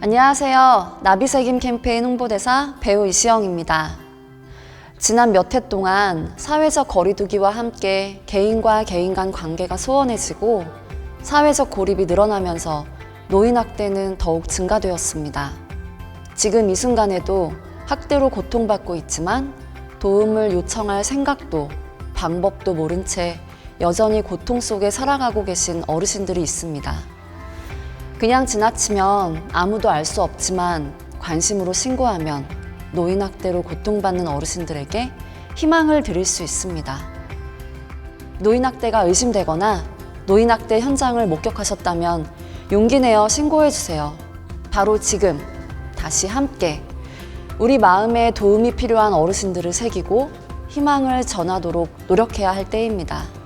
안녕하세요. 나비새김 캠페인 홍보대사 배우 이시영입니다. 지난 몇 해 동안 사회적 거리두기와 함께 개인과 개인 간 관계가 소원해지고 사회적 고립이 늘어나면서 노인학대는 더욱 증가되었습니다. 지금 이 순간에도 학대로 고통받고 있지만 도움을 요청할 생각도 방법도 모른 채 여전히 고통 속에 살아가고 계신 어르신들이 있습니다. 그냥 지나치면 아무도 알 수 없지만 관심으로 신고하면 노인학대로 고통받는 어르신들에게 희망을 드릴 수 있습니다. 노인학대가 의심되거나 노인학대 현장을 목격하셨다면 용기 내어 신고해 주세요. 바로 지금 다시 함께 우리 마음에 도움이 필요한 어르신들을 새기고 희망을 전하도록 노력해야 할 때입니다.